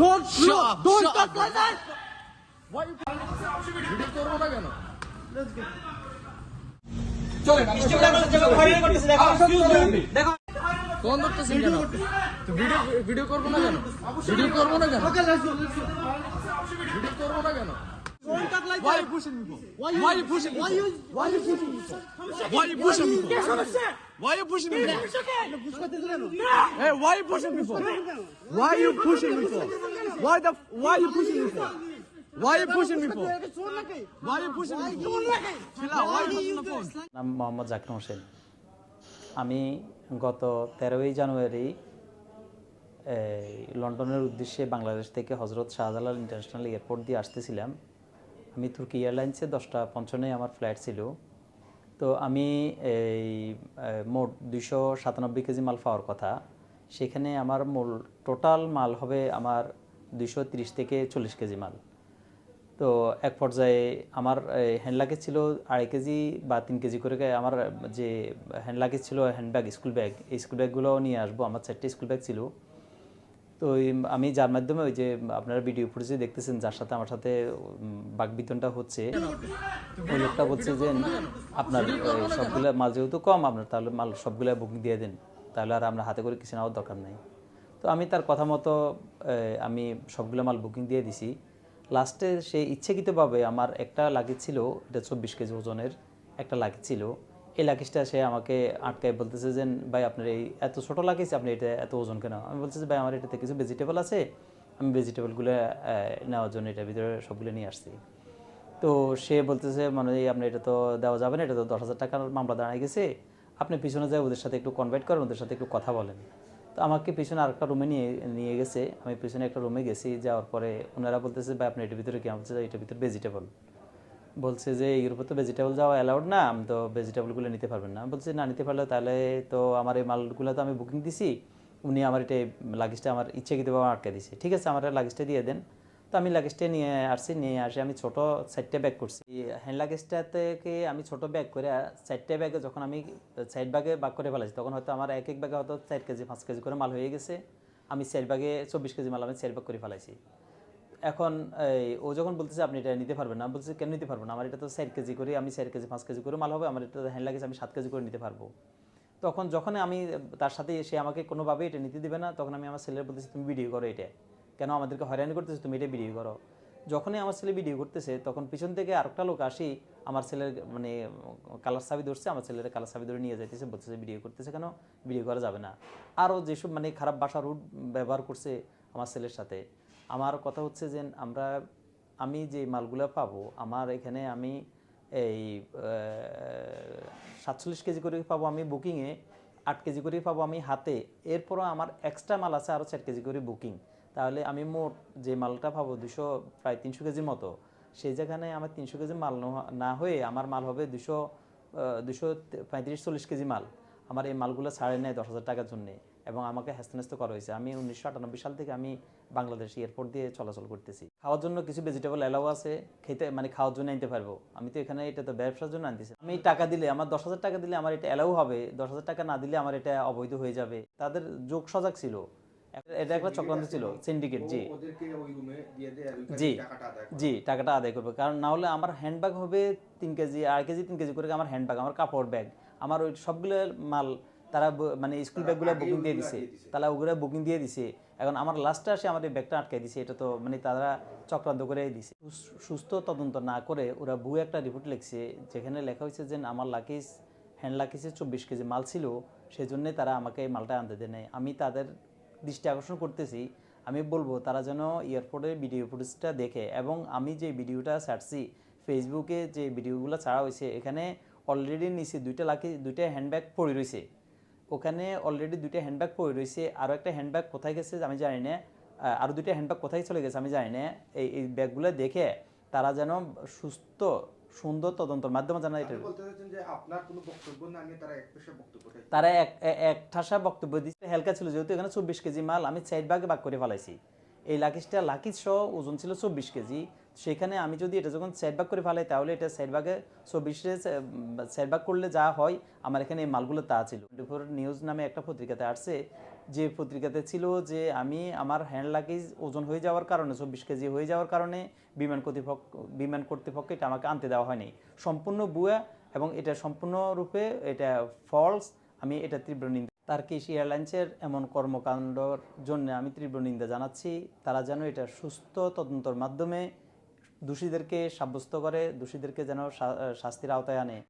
Don't Shut look. up, Don't shut talk up. like that. Video করব না কেন phone ধরতেছেন কেন তো ভিডিও ভিডিও করব না কেন ভিডিও করব না কেন Okay, let's go. Let's go. Video করব না কেন Don't talk like Why that. you pushing me for? Why you, Why you pushing me Why for? you pushing me for? Why you pushing me for? Why you pushing me for? Hey, why are you pushing me for? Why you pushing me for? Why the why you pushing me for? Why you pushing me for? এটা চোর you pushing me for? Chill out, why you pushing the phone? নাম মোহাম্মদ জাকির হোসেন আমি গত তেরোই জানুয়ারি লন্ডনের উদ্দেশ্যে বাংলাদেশ থেকে হজরত শাহজালাল ইন্টারন্যাশনাল এয়ারপোর্ট দিয়ে আসতেছিলাম আমি তুর্কি এয়ারলাইন্সে দশটা পঞ্চান্নে আমার ফ্লাইট ছিল। তো আমি এই মোট দুইশো সাতানব্বই কেজি মাল পাওয়ার কথা। সেখানে আমার মূল, টোটাল মাল হবে আমার দুইশো তিরিশ থেকে চল্লিশ কেজি মাল। তো এক পর্যায়ে আমার হ্যান্ড লাগেজ ছিল আড়াই কেজি বা তিন কেজি করে আমার যে হ্যান্ড লাগেজ ছিল হ্যান্ড ব্যাগ স্কুল ব্যাগ এই স্কুল ব্যাগগুলো নিয়ে আসব। আমার চারটে স্কুল ব্যাগ ছিল। তো আমি যার মাধ্যমে ওই যে আপনারা ভিডিও ফুটেজে দেখতেছেন, যার সাথে আমার সাথে বাকবিতনটা হচ্ছে, ওই লোকটা বলছে যে, আপনার সবগুলা মাল যেহেতু কম, আপনার তাহলে মাল সবগুলা বুকিং দিয়ে দেন, তাহলে আর আমরা হাতে করে কিছু নেওয়ার দরকার নাই। তো আমি তার কথা মতো আমি সবগুলো মাল বুকিং দিয়ে দিছি। লাস্টে সে ইচ্ছাকৃতভাবে আমার একটা লাগেজ ছিল, এটা চব্বিশ কেজি ওজনের একটা লাগেজ ছিল এই লাগেজটা সে আমাকে আটকায় বলতেছে যে, ভাই, আপনার এই এত ছোট লাগেজ আপনি এটা এত ওজন কেন? আমি বলছি যে ভাই, আমার এটাতে কিছু ভেজিটেবল আছে, আমি ভেজিটেবলগুলো নেওয়ার জন্য এটার ভিতরে সবগুলো নিয়ে আসছি। তো সে বলতেছে মানে এই আপনার এটা তো দেওয়া যাবে না, এটা তো দশ হাজার টাকার মামলা দাঁড়ায় গেছে। আপনি পিছনে যায় ওদের সাথে একটু কনভার্ট করেন, ওদের সাথে একটু কথা বলেন। তো আমাকে পিছনে আরেকটা রুমে নিয়ে নিয়ে গেছে। আমি পিছনে একটা রুমে গেছি, যাওয়ার পরে ওনারা বলতেছে, ভাই আপনি এটার ভিতরে কি? আমি বলছি যে এটার ভিতরে ভেজিটেবল বলছে যে উপর তো ভেজিটেবল যাওয়া অ্যালাউড না, আমি তো ভেজিটেবলগুলো নিতে পারবেন না। বলছে, না, নিতে পারলে তাহলে তো আমার এই মালগুলো তো আমি বুকিং দিছি, উনি আমার এটা লাগেজটা আমার ইচ্ছে ইচ্ছাকৃতভাবে আটকে দিছে। ঠিক আছে, আমার লাগেজটা দিয়ে দেন। তো আমি লাগেজটা নিয়ে আসছি, নিয়ে আসি আমি ছোট চারটে ব্যাগ করছি। হ্যান্ড লাগেজটা থেকে আমি ছোট ব্যাগ করে চারটে ব্যাগে যখন আমি সাইড ব্যাগে বাগ করে ফেলাছি তখন হয়তো আমার এক এক ব্যাগে হয়তো চার কেজি, পাঁচ কেজি করে মাল হয়ে গেছে। আমি চার ব্যাগে চব্বিশ কেজি মাল আমি চার ব্যাগ করে ফেলাইছি। এখন ও যখন বলতেছে আপনি এটা নিতে পারবেন না বলছে কেন নিতে পারব না? আমার এটা তো চার কেজি করে, আমি চার কেজি, পাঁচ কেজি করে মাল হবে, আমার এটা হ্যান্ড লাগেজ আমি সাত কেজি করে নিতে পারব। তখন যখন আমি, তার সাথে সে আমাকে কোনোভাবে এটা নিতে দেবে না, তখন আমি আমার ছেলের বলতেছি, তুমি ভিডিও করো এটা। কেন আমাদেরকে হয়রানি করতেছে, তুমি এটা ভিডিও করো? যখনই আমার ছেলে ভিডিও করতেছে, তখন পিছন থেকে আরেকটা লোক আসি, আমার ছেলের মানে কালার সাবি ধরছে, আমার ছেলের কালার সাবি ধরে নিয়ে যাইতেছে, বলতেছে ভিডিও করতেছে কেন? ভিডিও করা যাবে না। আরও যেসব মানে খারাপ ভাষা রুট ব্যবহার করছে আমার ছেলের সাথে আমার কথা হচ্ছে যে আমরা, আমি যে মালগুলো পাবো, আমার এখানে আমি এই সাতচল্লিশ কেজি করে পাবো আমি বুকিংয়ে আট কেজি করে পাবো আমি হাতে। এরপরও আমার এক্সট্রা মাল আছে আরও চার কেজি করে বুকিং তাহলে আমি মোট যে মালটা পাবো দুশো, প্রায় তিনশো কেজির মতো, সেই যেখানে আমার তিনশো কেজি মাল না হয়ে, আমার মাল হবে দুশো দুশো পঁয়ত্রিশ, চল্লিশ কেজি মাল। আমার এই মালগুলো ছাড়ে নেয় দশ হাজার টাকার জন্যে এবং আমাকে হ্যাস্তান্যস্ত করা হয়েছে। আমি উনিশশো আটানব্বই সাল থেকে আমি বাংলাদেশ এয়ারপোর্ট দিয়ে চলাচল করতেছি। খাওয়ার জন্য কিছু ভেজিটেবল এলাও আছে খেতে মানে খাওয়ার জন্য আনতে পারব। আমি তো এখানে এটা তো ব্যবসার জন্য আনতেছি। আমি টাকা দিলে আমার দশ হাজার টাকা দিলে আমার এটা এলাও হবে দশ হাজার টাকা না দিলে আমার এটা অবৈধ হয়ে যাবে। তাদের যোগ সজাগ ছিল। এটা একটা চক্রান্ত ছিল সিন্ডিকেট জি। জি। জি টাকাটা আদায় করবে। কারণ না হলে আমার হ্যান্ডব্যাগ হবে তিন কেজি আড়াই কেজি তিন কেজি করে আমার হ্যান্ডব্যাগ আমার কাপড় ব্যাগ আমার ওই সবগুলো মাল তারা মানে স্কুল ব্যাগগুলো বুকিং দিয়ে দিছে। তারা ওগুলো বুকিং দিয়ে দিছে। এখন আমার লাস্টে আসে আমাদের ব্যাগটা আটকাই দিছে। এটা তো মানে তারা চক্রান্ত করে দিছে। সুস- সুস্থ তদন্ত না করে ওরা ভুয়ো একটা রিপোর্ট লিখছে যেখানে লেখা হয়েছে যে আমার লাকিস হ্যান্ড লাকিসে চব্বিশ কেজি মাল ছিল সেই জন্যে তারা আমাকে এই মালটা আনতে দেয় নাই। আমি তাদের দৃষ্টি আকর্ষণ করতেছি। আমি বলব তারা যেন এয়ারপোর্টের ভিডিও ফুটেজটা দেখে। এবং আমি যে ভিডিওটা ছাড়ছি ফেসবুকে যে ভিডিওগুলো ছাড়া হয়েছে এখানে অলরেডি নিচে দুইটা লাকি দুইটা হ্যান্ডব্যাগ পড়ে রয়েছে ওখানে অলরেডি দুইটা হ্যান্ডব্যাগ পড়ে রয়েছে আরও একটা হ্যান্ডব্যাগ কোথায় গেছে আমি জানি না? আরও দুইটা হ্যান্ডব্যাগ কোথায় চলে গেছে আমি জানি না? এই এই ব্যাগগুলো দেখে তারা যেন সুস্থ সুন্দর তদন্তর মাধ্যমে জানা এটা তারা এক ঠাসা বক্তব্য দিচ্ছে হালকা ছিল যেহেতু এখানে চব্বিশ কেজি মাল আমি সাইড ভাগে ভাগ করে ফেলাইছি। এই লাকিসটা লাকিজ সহ ওজন ছিল চব্বিশ কেজি। সেখানে আমি যদি এটা যখন ভাগ করে ফেলাই, তাহলে এটা ভাগে চব্বিশে ভাগ করলে যা হয়, আমার এখানে এই মালগুলো তা ছিল। টোয়েন্টি নিউজ নামে একটা পত্রিকাতে আসছে, যে পত্রিকাতে ছিল যে আমি আমার হ্যান্ড লাগেজ ওজন হয়ে যাওয়ার কারণে, চব্বিশ কেজি হয়ে যাওয়ার কারণে বিমান কর্তৃপক্ষ বিমান কর্তৃপক্ষ এটা আমাকে আনতে দেওয়া হয়নি। সম্পূর্ণ বুয়া এবং এটা সম্পূর্ণরূপে এটা ফলস আমি এটা তীব্র নিন্দা তার্কিশ এয়ারলাইন্সের এমন কর্মকাণ্ডর জন্য আমি তীব্র নিন্দা জানাচ্ছি। তারা যেন এটা সুস্থ তদন্তর মাধ্যমে দোষীদেরকে সাব্যস্ত করে, দোষীদেরকে যেন শাস্তির আওতায় আনে।